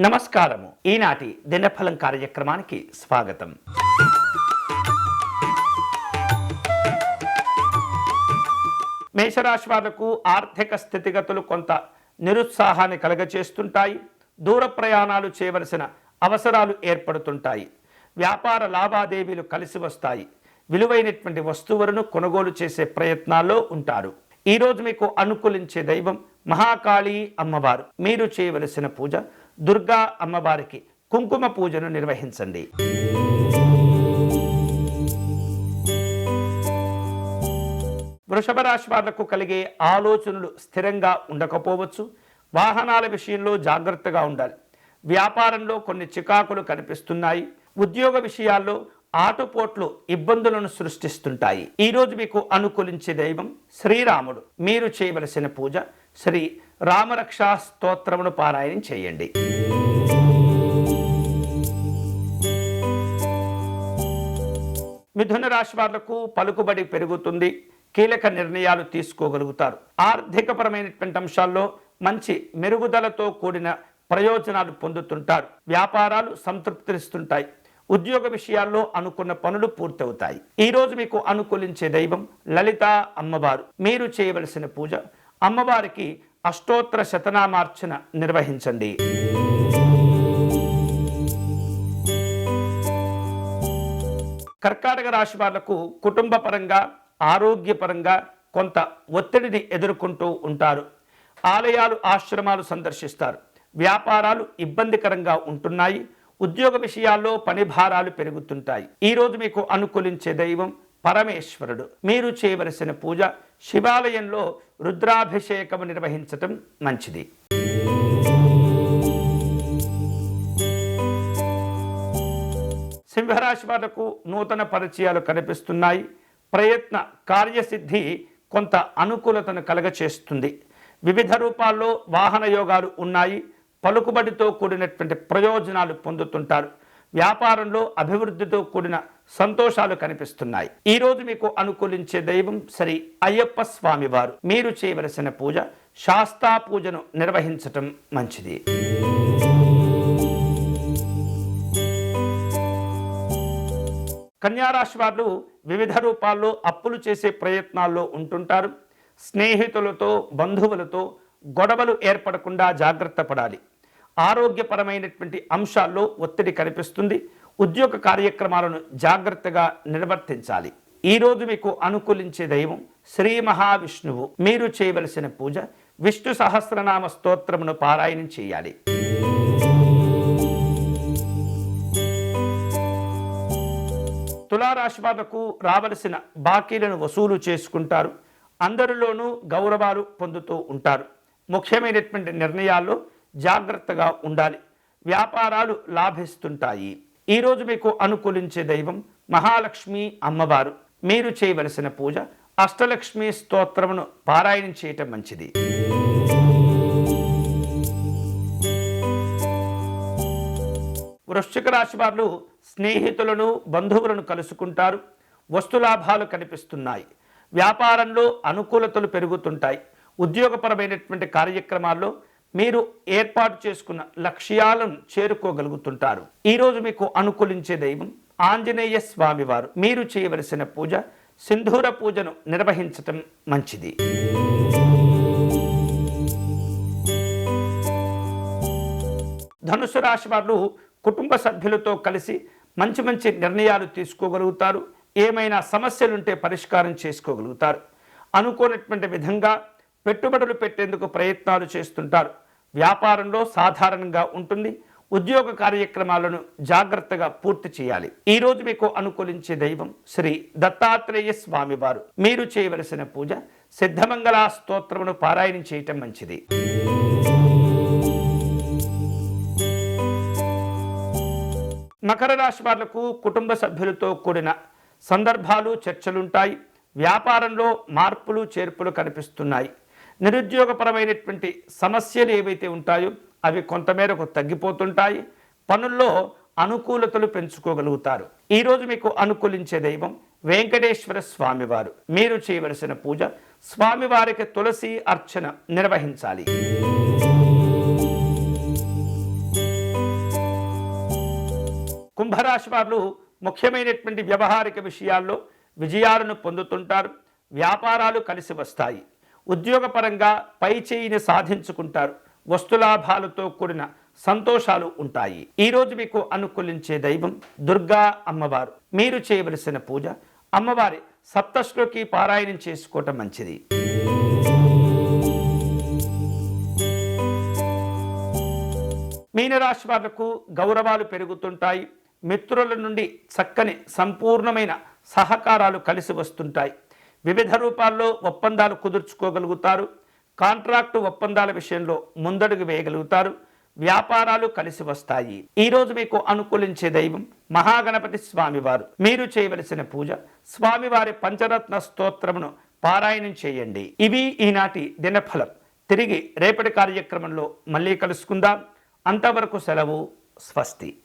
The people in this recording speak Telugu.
నమస్కారము. ఈనాటి దినఫలం కార్యక్రమానికి స్వాగతం. మేషరాశి వాళ్ళకు ఆర్థిక స్థితిగతులు కొంత నిరుత్సాహాన్ని కలగచేస్తుంటాయి. దూర ప్రయాణాలు చేయవలసిన అవసరాలు ఏర్పడుతుంటాయి. వ్యాపార లావాదేవీలు కలిసి వస్తాయి. విలువైనటువంటి వస్తువులను కొనుగోలు చేసే ప్రయత్నాల్లో ఉంటారు. ఈరోజు మీకు అనుకూలించే దైవం మహాకాళీ అమ్మవారు. మీరు చేయవలసిన పూజ దుర్గా అమ్మవారికి కుంకుమ పూజను నిర్వహించండి. వృషభ రాశి వాళ్ళకు కలిగే ఆలోచనలు స్థిరంగా ఉండకపోవచ్చు. వాహనాల విషయంలో జాగ్రత్తగా ఉండాలి. వ్యాపారంలో కొన్ని చికాకులు కనిపిస్తున్నాయి. ఉద్యోగ విషయాల్లో ఆటుపోట్లు ఇబ్బందులను సృష్టిస్తుంటాయి. ఈ రోజు మీకు అనుకూలించే దైవం శ్రీరాముడు. మీరు చేయవలసిన పూజ శ్రీ రామరక్షా స్తోత్రమును పారాయణం చేయండి. మిథున రాశి వాళ్ళకు పలుకుబడి పెరుగుతుంది. కీలక నిర్ణయాలు తీసుకోగలుగుతారు. ఆర్థికపరమైనటువంటి అంశాల్లో మంచి మెరుగుదలతో కూడిన ప్రయోజనాలు పొందుతుంటారు. వ్యాపారాలు సంతృప్తినిస్తుంటాయి. ఉద్యోగ విషయాల్లో అనుకున్న పనులు పూర్తవుతాయి. ఈరోజు మీకు అనుకూలించే దైవం లలిత అమ్మవారు. మీరు చేయవలసిన పూజ అమ్మవారికి అష్టోత్తర శతనామార్చన నిర్వహించండి. కర్కాటక రాశి వాళ్ళకు కుటుంబ పరంగా ఆరోగ్యపరంగా కొంత ఒత్తిడిని ఎదుర్కొంటూ ఉంటారు. ఆలయాలు ఆశ్రమాలు సందర్శిస్తారు. వ్యాపారాలు ఇబ్బందికరంగా ఉంటున్నాయి. ఉద్యోగ విషయాల్లో పని భారాలు పెరుగుతుంటాయి. ఈరోజు మీకు అనుకూలించే దైవం పరమేశ్వరుడు. మీరు చేయవలసిన పూజ శివాలయంలో రుద్రాభిషేకము నిర్వహించటం మంచిది. సింహరాశి వాళ్ళకు నూతన పరిచయాలు కనిపిస్తున్నాయి. ప్రయత్న కార్యసిద్ధి కొంత అనుకూలతను కలగచేస్తుంది. వివిధ రూపాల్లో వాహన యోగాలు ఉన్నాయి. పలుకుబడితో కూడినటువంటి ప్రయోజనాలు పొందుతుంటారు. వ్యాపారంలో అభివృద్ధితో కూడిన సంతోషాలు కనిపిస్తున్నాయి. ఈరోజు మీకు అనుకూలించే దైవం శ్రీ అయ్యప్ప స్వామి వారు. మీరు చేయవలసిన పూజ శాస్తా పూజను నిర్వహించటం మంచిది. కన్యారాశి వారు వివిధ రూపాల్లో అప్పులు చేసే ప్రయత్నాల్లో ఉంటుంటారు. స్నేహితులతో బంధువులతో గొడవలు ఏర్పడకుండా జాగ్రత్త పడాలి. ఆరోగ్యపరమైనటువంటి అంశాల్లో ఒత్తిడి కనిపిస్తుంది. ఉద్యోగ కార్యక్రమాలను జాగ్రత్తగా నిర్వర్తించాలి. ఈరోజు మీకు అనుకూలించే దైవం శ్రీ మహావిష్ణువు. మీరు చేయవలసిన పూజ విష్ణు సహస్రనామ స్తోత్రమును పారాయణం చేయాలి. తులారాశి వాళ్ళకు రావలసిన బాకీలను వసూలు చేసుకుంటారు. అందరిలోనూ గౌరవాలు పొందుతూ ఉంటారు. ముఖ్యమైనటువంటి నిర్ణయాల్లో జాగ్రత్తగా ఉండాలి. వ్యాపారాలు లాభిస్తుంటాయి. ఈరోజు మీకు అనుకూలించే దైవం మహాలక్ష్మి అమ్మవారు. మీరు చేయవలసిన పూజ అష్టలక్ష్మి స్తోత్రమును పారాయణం చేయటం మంచిది. వృశ్చిక రాశి వారు స్నేహితులను బంధువులను కలుసుకుంటారు. వస్తులాభాలు కనిపిస్తున్నాయి. వ్యాపారంలో అనుకూలతలు పెరుగుతుంటాయి. ఉద్యోగపరమైనటువంటి కార్యక్రమాల్లో మీరు ఏర్పాటు చేసుకున్న లక్ష్యాలను చేరుకోగలుగుతుంటారు. ఈరోజు మీకు అనుకూలించే దైవం ఆంజనేయ స్వామివారు మీరు చేయవలసిన పూజ సింధూర పూజను నిర్వహించటం మంచిది. ధనుసు రాశి వారు కుటుంబ సభ్యులతో కలిసి మంచి మంచి నిర్ణయాలు తీసుకోగలుగుతారు. ఏమైనా సమస్యలుంటే పరిష్కారం చేసుకోగలుగుతారు. అనుకోనటువంటి విధంగా పెట్టుబడులు పెట్టేందుకు ప్రయత్నాలు చేస్తుంటారు. వ్యాపారంలో సాధారణంగా ఉంటుంది. ఉద్యోగ కార్యక్రమాలను జాగ్రత్తగా పూర్తి చేయాలి. ఈ రోజు మీకు అనుకూలించే దైవం శ్రీ దత్తాత్రేయ స్వామివారు మీరు చేయవలసిన పూజ సిద్ధమంగళ స్తోత్రమును పారాయణం చేయటం మంచిది. మకర రాశి వాళ్ళకు కుటుంబ సభ్యులతో కూడిన సందర్భాలు చర్చలుంటాయి. వ్యాపారంలో మార్పులు చేర్పులు కనిపిస్తున్నాయి. నిరుద్యోగపరమైనటువంటి సమస్యలు ఏవైతే ఉంటాయో అవి కొంతమేరకు తగ్గిపోతుంటాయి. పనుల్లో అనుకూలతలు పెంచుకోగలుగుతారు. ఈరోజు మీకు అనుకూలించే దైవం వెంకటేశ్వర స్వామివారు. మీరు చేయవలసిన పూజ స్వామివారికి తులసి అర్చన నిర్వహించాలి. కుంభరాశి వారు ముఖ్యమైనటువంటి వ్యవహారిక విషయాల్లో విజయాలను పొందుతుంటారు. వ్యాపారాలు కలిసి వస్తాయి. ఉద్యోగపరంగా పై చేయిని సాధించుకుంటారు. వస్తులాభాలతో కూడిన సంతోషాలు ఉంటాయి. ఈరోజు మీకు అనుకూలించే దైవం దుర్గా అమ్మవారు. మీరు చేయవలసిన పూజ అమ్మవారి సప్తశ్లోకి పారాయణం చేసుకోవటం మంచిది. మీనరాశి వాళ్ళకు గౌరవాలు పెరుగుతుంటాయి. మిత్రుల నుండి చక్కని సంపూర్ణమైన సహకారాలు కలిసి వస్తుంటాయి. వివిధ రూపాల్లో ఒప్పందాలు కుదుర్చుకోగలుగుతారు. కాంట్రాక్టు ఒప్పందాల విషయంలో ముందడుగు వేయగలుగుతారు. వ్యాపారాలు కలిసి వస్తాయి. ఈరోజు మీకు అనుకూలించే దైవం మహాగణపతి స్వామివారు. మీరు చేయవలసిన పూజ స్వామివారి పంచరత్న స్తోత్రమును పారాయణం చేయండి. ఇవి ఈనాటి దినఫలం. తిరిగి రేపటి కార్యక్రమంలో మళ్ళీ కలుసుకుందాం. అంతవరకు సెలవు స్వస్తి.